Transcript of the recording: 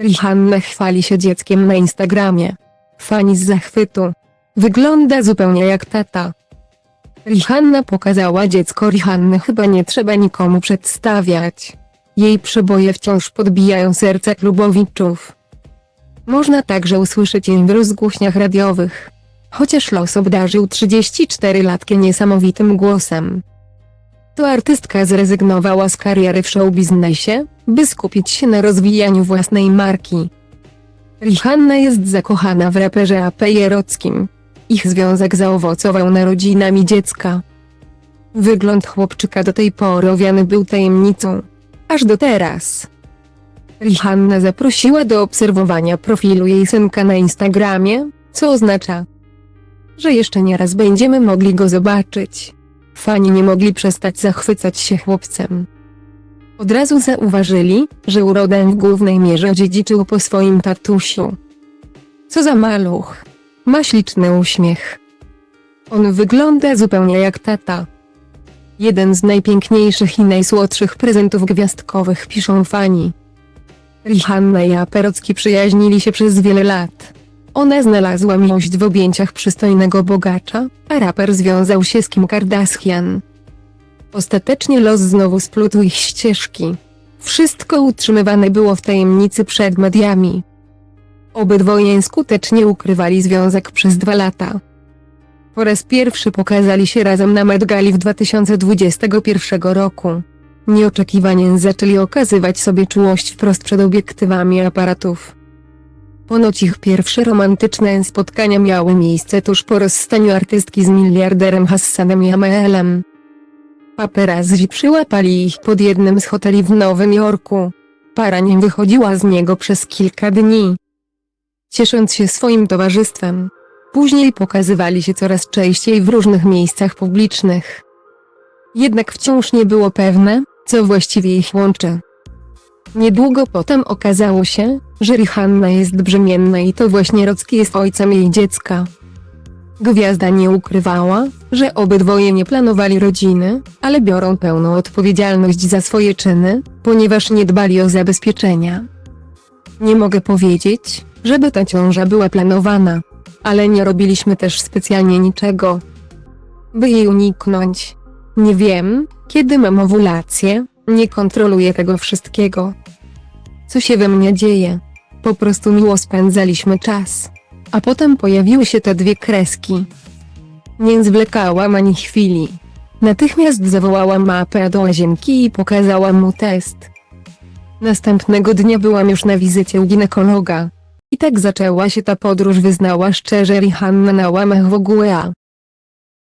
Rihanna chwali się dzieckiem na Instagramie. Fani z zachwytu. Wygląda zupełnie jak tata. Rihanna pokazała dziecko Rihanny chyba nie trzeba nikomu przedstawiać. Jej przeboje wciąż podbijają serca klubowiczów. Można także usłyszeć jej w rozgłośniach radiowych. Chociaż los obdarzył 34-latkę niesamowitym głosem. To artystka zrezygnowała z kariery w showbiznesie, by skupić się na rozwijaniu własnej marki. Rihanna jest zakochana w raperze AP Jerockim. Ich związek zaowocował narodzinami dziecka. Wygląd chłopczyka do tej pory owiany był tajemnicą. Aż do teraz. Rihanna zaprosiła do obserwowania profilu jej synka na Instagramie, co oznacza, że jeszcze nie raz będziemy mogli go zobaczyć. Fani nie mogli przestać zachwycać się chłopcem. Od razu zauważyli, że urodę w głównej mierze dziedziczył po swoim tatusiu. Co za maluch. Ma śliczny uśmiech. On wygląda zupełnie jak tata. Jeden z najpiękniejszych i najsłodszych prezentów gwiazdkowych piszą fani. Rihanna i Aperocki przyjaźnili się przez wiele lat. Ona znalazła miłość w objęciach przystojnego bogacza, a raper związał się z Kim Kardashian. Ostatecznie los znowu splótł ich ścieżki. Wszystko utrzymywane było w tajemnicy przed mediami. Obydwoje skutecznie ukrywali związek przez dwa lata. Po raz pierwszy pokazali się razem na Met Gali w 2021 roku. Nieoczekiwanie zaczęli okazywać sobie czułość wprost przed obiektywami aparatów. Ponoć ich pierwsze romantyczne spotkania miały miejsce tuż po rozstaniu artystki z miliarderem Hassanem Jamelem. Paparazzi przyłapali ich pod jednym z hoteli w Nowym Jorku. Para nie wychodziła z niego przez kilka dni. Ciesząc się swoim towarzystwem. Później pokazywali się coraz częściej w różnych miejscach publicznych. Jednak wciąż nie było pewne, co właściwie ich łączy. Niedługo potem okazało się, że Rihanna jest brzemienna i to właśnie Rocki jest ojcem jej dziecka. Gwiazda nie ukrywała, że obydwoje nie planowali rodziny, ale biorą pełną odpowiedzialność za swoje czyny, ponieważ nie dbali o zabezpieczenia. Nie mogę powiedzieć, żeby ta ciąża była planowana, ale nie robiliśmy też specjalnie niczego, by jej uniknąć. Nie wiem, kiedy mam owulację, nie kontroluję tego wszystkiego. Co się we mnie dzieje? Po prostu miło spędzaliśmy czas. A potem pojawiły się te dwie kreski. Nie zwlekałam ani chwili. Natychmiast zawołałam mapę do łazienki i pokazałam mu test. Następnego dnia byłam już na wizycie u ginekologa. I tak zaczęła się ta podróż wyznała szczerze Rihanna na łamach w ogóle.